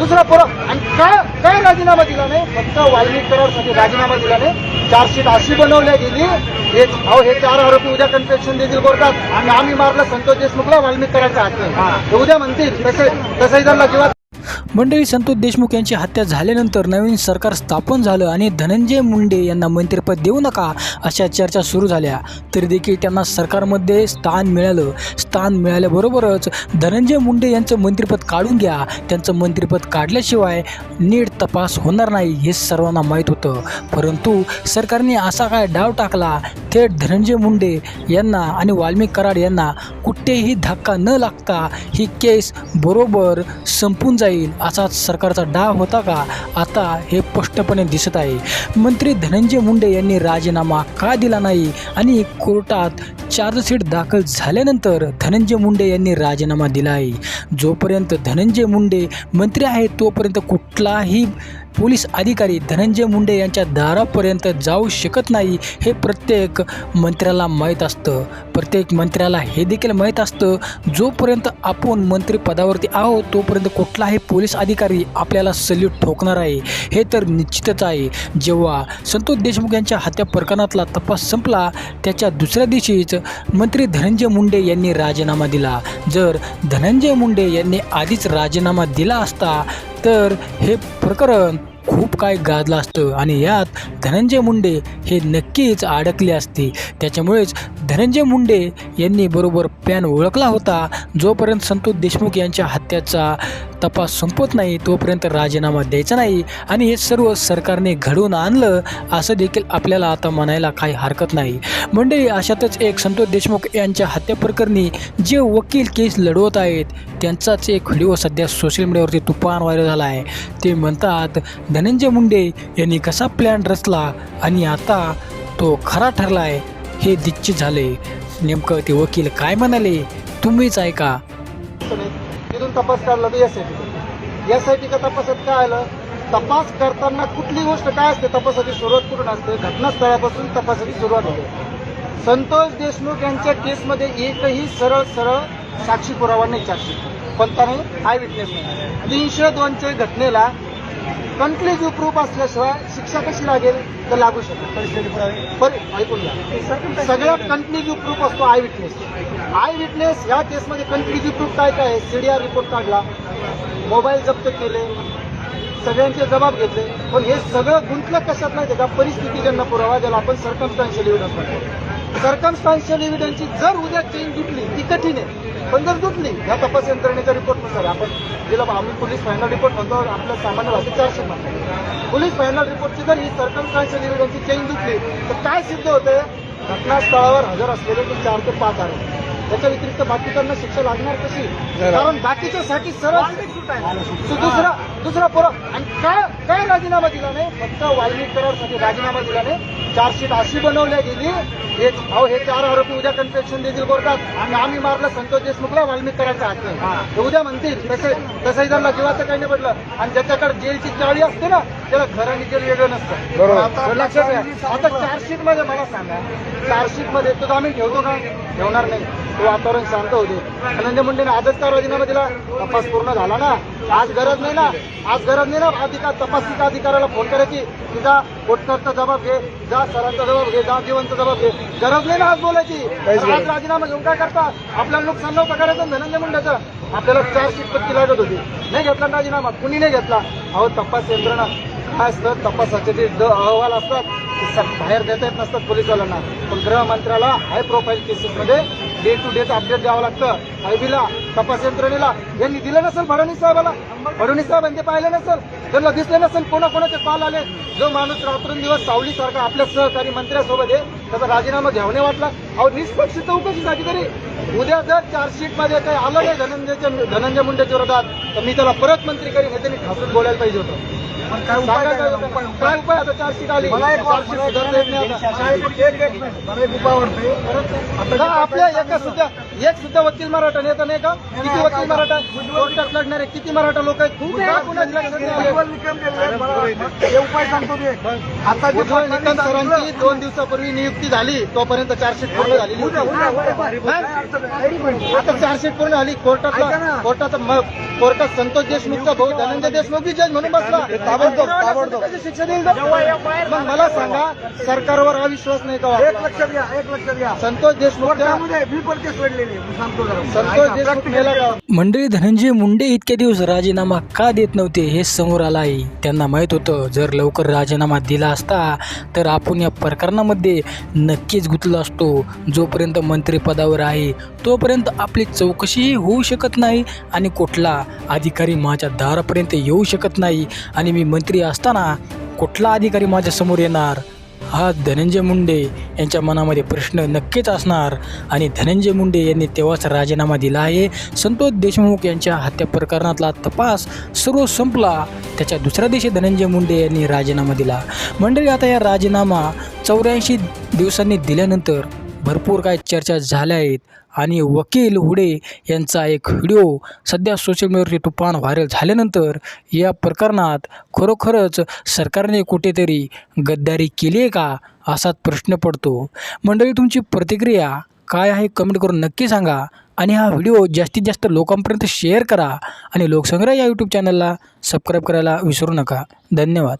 दुसरा परत आणि काय काय राजीनामा दिला नाही? फक्त वाल्मिक करारसाठी राजीनामा दिला नाही. चार्जशीट अशी बनवल्या गेली. हे अहो हे चार आरोपी उद्या कन्फेक्शन देतील कोर्टात. आणि आम्ही मारलं संतोष देशमुखला वाल्मिक करारचा हात नाही उद्या म्हणतील तसे तसंही त्यांना किंवा मंडळी संतोष देशमुख यांची हत्या झाल्यानंतर नवीन सरकार स्थापन झालं आणि धनंजय मुंडे यांना मंत्रिपद देऊ नका अशा चर्चा सुरू झाल्या. तरी देखील त्यांना सरकारमध्ये स्थान मिळालं. स्थान मिळाल्याबरोबरच धनंजय मुंडे यांचं मंत्रिपद काढून घ्या. त्यांचं मंत्रिपद काढल्याशिवाय नीट तपास होणार नाही हे सर्वांना माहीत होतं. परंतु सरकारने असा काय डाव टाकला? थेट धनंजय मुंडे यांना आणि वाल्मिक कराड यांना कुठेही धक्का न लागता ही केस बरोबर संपून जाईल असाच सरकारचा डाव होता का? आता हे स्पष्टपणे दिसत आहे. मंत्री धनंजय मुंडे यांनी राजीनामा का दिला नाही आणि कोर्टात चार्जशीट दाखल झाल्यानंतर धनंजय मुंडे यांनी राजीनामा दिला आहे. जोपर्यंत धनंजय मुंडे मंत्री आहेत तोपर्यंत कुठलाही पोलीस अधिकारी धनंजय मुंडे यांच्या दारापर्यंत जाऊ शकत नाही हे प्रत्येक मंत्र्याला माहीत असतं. प्रत्येक मंत्र्याला हे देखील माहीत असतं जोपर्यंत आपण मंत्रिपदावरती आहोत तोपर्यंत कुठलाही पोलीस अधिकारी आपल्याला सल्यूट ठोकणार आहे. हे तर निश्चितच आहे. जेव्हा संतोष देशमुख यांच्या हत्या प्रकरणातला तपास संपला त्याच्या दुसऱ्या दिवशीच मंत्री धनंजय मुंडे यांनी राजीनामा दिला. जर धनंजय मुंडे यांनी आधीच राजीनामा दिला असता तर हे प्रकरण खूप काय गाजलं असतं. आणि यात धनंजय मुंडे हे नक्कीच अडकले असते. त्याच्यामुळेच धनंजय मुंडे यांनी बरोबर पॅन ओळखला होता. जोपर्यंत संतोष देशमुख यांच्या हत्याचा तपास संपत नाही तोपर्यंत राजीनामा द्यायचा नाही आणि हे सर्व सरकारने घडवून आणलं असं देखील आपल्याला आता म्हणायला काही हरकत नाही. मंडळी अशातच एक संतोष देशमुख यांच्या हत्याप्रकरणी जे वकील केस लढवत आहेत त्यांचाच एक व्हिडिओ सध्या सोशल मीडियावरती तुफान व्हायरल झाला आहे. ते म्हणतात धनंजय मुंडे यांनी कसा प्लॅन रचला आणि आता तो खरा ठरला आहे हे निश्चित झाले. नेमकं ते वकील काय म्हणाले तुम्हीच ऐका. तिथून तपास काढला तर S I T S I का तपासात काय आलं? तपास करताना कुठली गोष्ट काय असते? तपासाची सुरुवात कुठून असते? घटनास्थळापासून तपासाची सुरुवात होते. संतोष देशमुख यांच्या केसमध्ये एकही सरळ सरळ साक्षी पुरावा नाही चार्जशीट. पण त्याने आय विटनेस नाही. तीनशे दोनच्या घटनेला कन्क्लुझिव्ह प्रूफ असल्याशिवाय शिक्षा कशी लागेल तर लागू शकते ऐकून घ्या. सगळ्यात कन्क्लुझिव्ह प्रूफ असतो आय विटनेस आय विटनेस ह्या केसमध्ये कन्क्लुझिव्ह प्रूफ काय काय आहे? सीडीआर रिपोर्ट काढला. मोबाईल जप्त केले. सगळ्यांचे जबाब घेतले. पण हे सगळं गुंतलं कशात नाही का? परिस्थितीजन्य पुरावा ज्याला आपण सर्कमस्टान्शियल एव्हिडन्स म्हणतो. सर्कमस्टान्शियल एव्हिडन्सची जर उद्या चेन जुटली ती कठीण आहे. पण जर जुटली ह्या तपास यंत्रणेच्या रिपोर्टनुसार आपण जिला आम्ही पोलीस फायनल रिपोर्ट म्हणतो आपल्या सामान्य भाषेत चारशे म्हणतो पोलीस फायनल रिपोर्टची जर ही सर्कमस्टान्शियल एव्हिडन्सची चेन जुटली तर काय सिद्ध होतंय? घटनास्थळावर हजर असलेले ते चार ते पाच आहेत त्याच्या व्यतिरिक्त बाकीच्यांना शिक्षा लागणार कशी? कारण बाकीच्यासाठी सरळ सु- दुसरा दुसरा परत आणि काय काय राजीनामा दिला नाही? फक्त वाल्मिक करारसाठी राजीनामा दिला नाही. चार्जशीट अशी बनवल्या गेली. हे अहो हे चार आरोपी उद्या कन्फेक्शन देतील कोर्टात आणि आम्ही मारलं संतोष देशमुखला वाल्मिक करायचा हात. नाही ते उद्या म्हणतील तसे तसंही त्यांना जीवाचं काही नाही पडलं आणि ज्याच्याकडे जेलची चाळी असते ना त्याला घराने जेल वेगळं नसतं. आता लक्षात घ्या. आता चार्जशीटमध्ये मला सांगा चार्जशीटमध्ये तो आम्ही ठेवतो का? ठेवणार नाही. तो वातावरण शांत होते धनंजय मुंडेने आजच का राजीनामा दिला. तपास पूर्ण झाला ना? आज गरज नाही ना? आज गरज नाही ना? अधिकार तपासणीच्या अधिकाऱ्याला फोन करायची. की जा कोटकरचा जबाब घे जा सरांचा जबाब घे जा जीवनचा जबाब घे. गरज नाही ना आज बोलायची. आज राजीनामा घेऊन काय करता? आपल्याला नुकसान नव्हतं करायचं धनंजय मुंडेचं. आपल्याला चार सीट पत्ती लागत होती. नाही घेतला राजीनामा कुणी नाही घेतला? अहो तपास यंत्रणा. काय असतं? तपासाचे जे द अहवाल असतात ते बाहेर देता येत नसतात पोलिसवाल्यांना. पण गृहमंत्र्याला हाय प्रोफाईल केसेसमध्ये डे टू डेच अपडेट द्यावं लागतं. आयबीला तपास यंत्रणेला. यांनी दिलं नसेल फडणवीस साहेबाला. फडणवीस साहेबांनी ते पाहिलं नसेल. त्यांना दिसले नसेल कोणाकोणाचे कॉल आले. जो माणूस रात्रंदिवस सावलीसारखा आपल्या सहकारी मंत्र्यासोबत आहे त्याचा राजीनामा घ्यावणे वाटला. अहो निष्पक्ष चौकशीसाठी तरी. उद्या जर चार्जशीटमध्ये काही आलं नाही धनंजयच्या धनंजय मुंडेच्या विरोधात तर मी त्याला परत मंत्री करीन हे त्यांनी ठासून बोलायला पाहिजे होतं. काय होतं? काय उपाय? आता आली. एक उपाय वाटते आता आपल्या एका सुद्धा एक सुद्धा वकील मराठा नेता नाही का? किती वकील मराठा? कोर्टात लढणारे किती मराठा लोक आहेत? हे ते. आता उज्ज्वल निकम सरांची दोन दिवसापूर्वी नियुक्ती झाली. तोपर्यंत चार्जशीट पूर्ण नाही. आता चार्जशीट पूर्ण झाली. कोर्टातला ना. कोर्टाचा म- कोर्टात संतोष देशमुखचा भाऊ धनंजय देशमुख बी जज म्हणून बसला. ताबडतोब, ताबडतोब. कशी शिक्षा देईल तो? मग मला सांगा सरकारवर अविश्वास नाही का एक? लक्षात घ्या एक लक्षात घ्या संतोष कोर्टामध्ये मी पण लढलेली मंडळी धनंजय मुंडे इतके दिवस राजीनामा का देत नव्हते हे समोर आलं आहे त्यांना माहीत होतं जर लवकर राजीनामा दिला असता तर आपण या प्रकरणामध्ये नक्कीच गुंतलो असतो. जोपर्यंत मंत्रिपदावर आहे तोपर्यंत आपली चौकशीही होऊ शकत नाही आणि कुठला अधिकारी माझ्या दारापर्यंत येऊ शकत नाही. आणि मी मंत्री असताना कुठला अधिकारी माझ्यासमोर येणार? हा धनंजय मुंडे यांच्या मनामध्ये प्रश्न नक्कीच असणार. आणि धनंजय मुंडे यांनी तेव्हाच राजीनामा दिला आहे. संतोष देशमुख यांच्या हत्या प्रकरणातला तपास सर्व संपला. त्याच्या दुसऱ्या दिवशी धनंजय मुंडे यांनी राजीनामा दिला. मंडळी आता या राजीनामा चौऱ्याऐंशी दिवसांनी दिल्यानंतर भरपूर काही चर्चा झाल्या आहेत. आणि वकील हुडे यांचा एक व्हिडिओ सध्या सोशल मीडियावरती तुफान व्हायरल झाल्यानंतर या प्रकरणात खरोखरच सरकारने कुठेतरी गद्दारी केली आहे का असाच प्रश्न पडतो. मंडळी तुमची प्रतिक्रिया काय आहे कमेंट करून नक्की सांगा आणि हा व्हिडिओ जास्तीत जास्त लोकांपर्यंत शेअर करा आणि लोकसंग्रह या यूट्यूब चॅनलला सबस्क्राईब करायला विसरू नका. धन्यवाद.